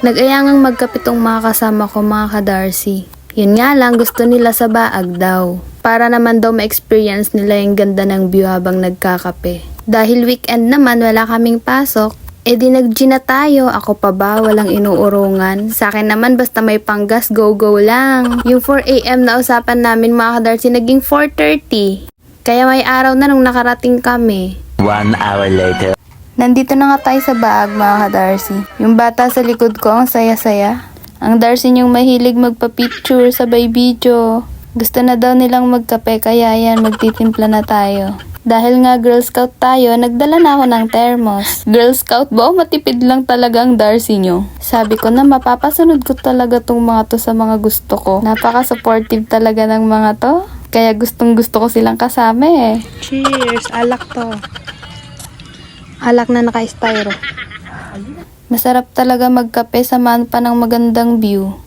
Nag-ayangang magkapitong mga kasama ko mga ka-Darcy. Yun nga lang, gusto nila sa baag daw. Para naman daw ma-experience nila yung ganda ng view habang nagkakape. Dahil weekend naman, wala kaming pasok, E di nag na tayo, ako pa ba, walang inuurungan. Sa akin naman basta may panggas, go go lang. Yung 4am na usapan namin mga kadarsi, naging 4.30. Kaya may araw na nung nakarating kami. One hour later. Nandito na nga tayo sa baag mga ka-Darcy. Yung bata sa likod ko, ang saya-saya. Ang Darcy niyong mahilig magpa-picture, sabay video. Gusto na daw nilang magkape, kaya yan, magtitimpla na tayo. Dahil nga Girl Scout tayo, nagdala na ako ng thermos. Girl Scout ba matipid lang talaga ang Darcy nyo? Sabi ko na mapapasunod ko talaga tong mga to sa mga gusto ko. Napaka-supportive talaga ng mga to. Kaya gustong gusto ko silang kasama eh. Cheers! Alak to. Alak na naka-styro. Masarap talaga magkape samahan pa ng magandang view.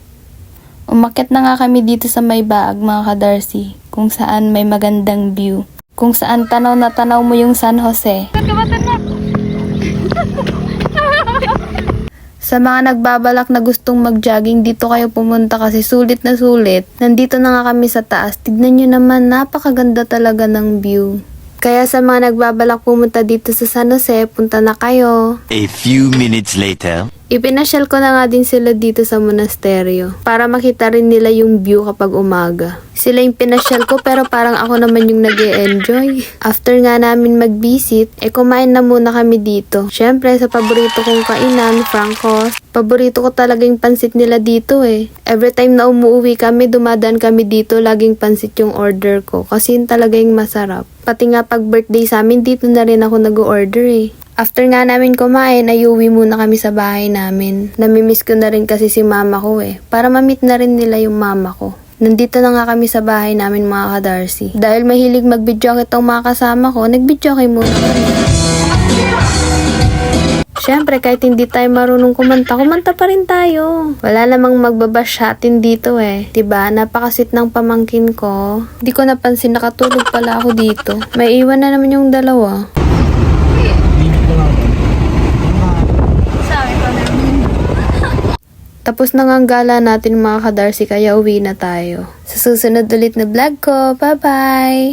Umakit na nga kami dito sa may baag mga ka-Darcy, kung saan may magandang view. Kung saan tanaw na tanaw mo yung San Jose. Sa mga nagbabalak na gustong mag-jogging, dito kayo pumunta kasi sulit na sulit. Nandito na nga kami sa taas. Tignan nyo naman, napakaganda talaga ng view. Kaya sa mga nagbabalak pumunta dito sa San Jose, punta na kayo. A few minutes later. Ipinasyal ko na nga din sila dito sa monasteryo para makita rin nila yung view kapag umaga. Sila yung pinasyal ko pero parang ako naman yung nag enjoy After nga namin mag-visit, eh kumain na muna kami dito. Syempre sa paborito kong kainan, Frankos. Paborito ko talaga yung pansit nila dito eh. Every time na umuwi kami, dumadaan kami dito, laging pansit yung order ko. Kasi yun talaga yung masarap. Pati nga pag birthday sa amin, dito na rin ako nag-order eh. After nga namin kumain, ay uwi muna kami sa bahay namin. Namimiss ko na rin kasi si mama ko eh. Para mamit na rin nila yung mama ko. Nandito na nga kami sa bahay namin mga ka-Darcy. Dahil mahilig mag-video itong mga kasama ko, nag-video muna kami. Siyempre, kahit hindi tayo marunong kumanta, kumanta pa rin tayo. Wala namang magbabash atin dito eh. ba? Napakasit ng pamangkin ko. Di ko napansin nakatulog pala ako dito. May iwan na naman yung dalawa. Tapos na nga ang gala natin mga ka-Darcy kaya uwi na tayo. Sa susunod ulit na vlog ko. Bye-bye!